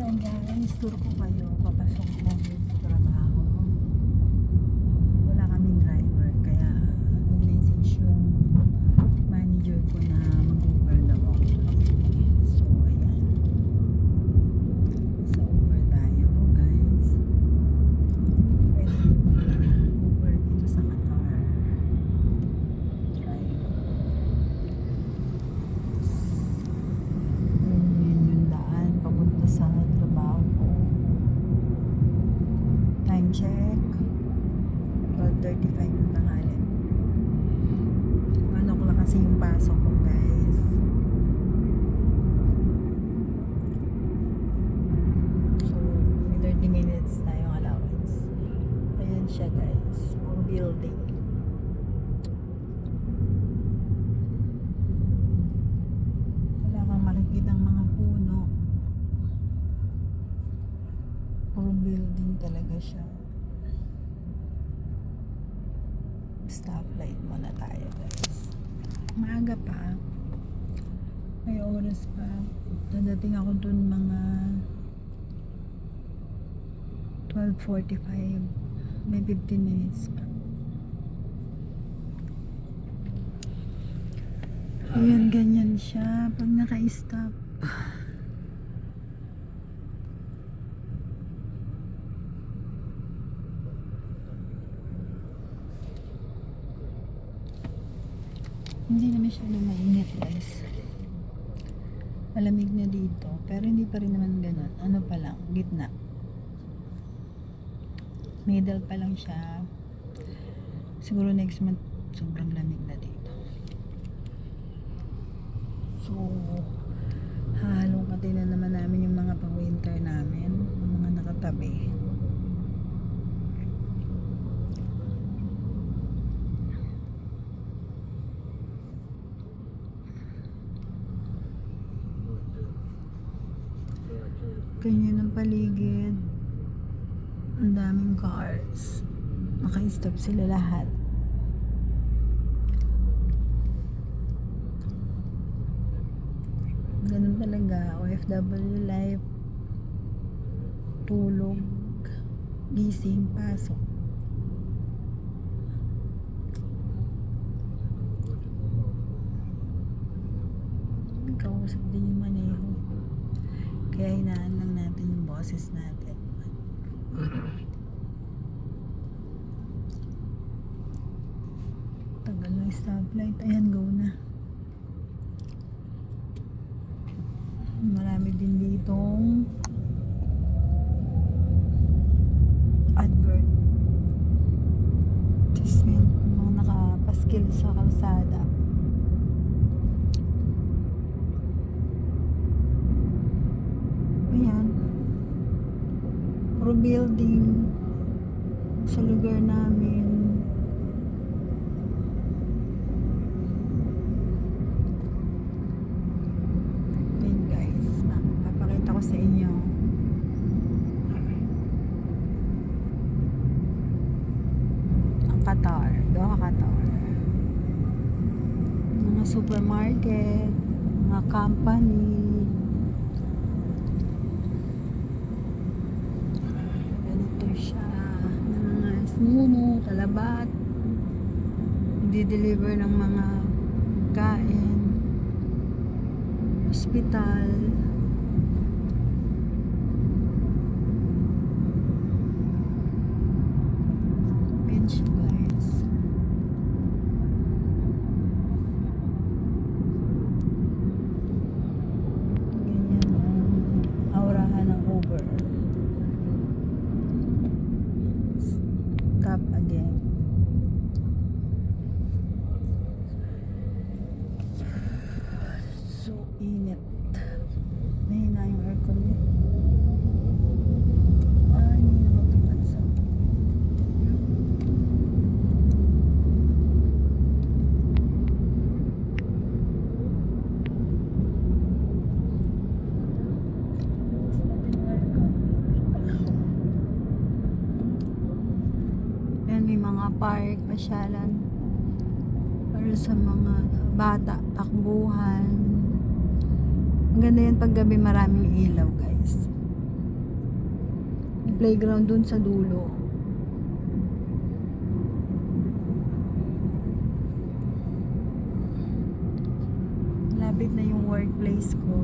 Guys, tour ko kayo. Papasok ko sa trabaho. Wala kaming driver, kaya nag-message yung manager ko na mag-Uber daw ako. So, ayan. Sa Uber tayo, guys. Pwede Uber dito sa Qatar. Try. Yun, yun yung daan papunta sa trabaho ko. Time check. 12.35 ng tanghali. Ano ko lang kasi yung pasok ko guys. So, may 30 minutes tayong allowance. Ayan siya guys. Puro building. Wala kang makikita mga puno. Puro building talaga siya. Stoplight muna tayo guys. Maaga pa. May oras pa. Dadating ako dun mga 12.45. May 15 minutes pa. Ayan, ganyan siya. Pag naka-stop. Hindi na masyado mainit guys. Malamig na dito. Pero hindi pa rin naman ganun. Ano pa lang, gitna. Middle pa lang siya. Siguro next month, sobrang lamig na dito. So, hahalongkatin na naman namin yung mga pang-winter namin. Yung mga nakatabi. Ganyan ang paligid. Ang daming cars. Naka-stop sila lahat. Ganun talaga. OFW life. Tulog. Gising. Pasok. Kausap din yung maneho. Kaya hinaan boses natin. Tagal ng stoplight. Ayan, go na. Marami din ditong advert. Advertisement. Mga nakapaskil sa kalsada. Ayan. Puro building sa lugar namin. Ayan guys, ma- papakita ko sa inyo. Ang Qatar, Doha Qatar. Mga supermarket, mga company, ganito siya ng smuno, talabat. Di-deliver ng mga kain. Hospital bench guys ganyan ang aurahan ng Uber Stop again. So init. Mahina yung aircon niya. Ah, hindi na magpapansa. Ayan, may mga park, pasyalan. Para sa mga bata, takbuhan. Ang ganda yan pag gabi maraming ilaw, guys. playground dun sa dulo. Lapit na yung workplace ko.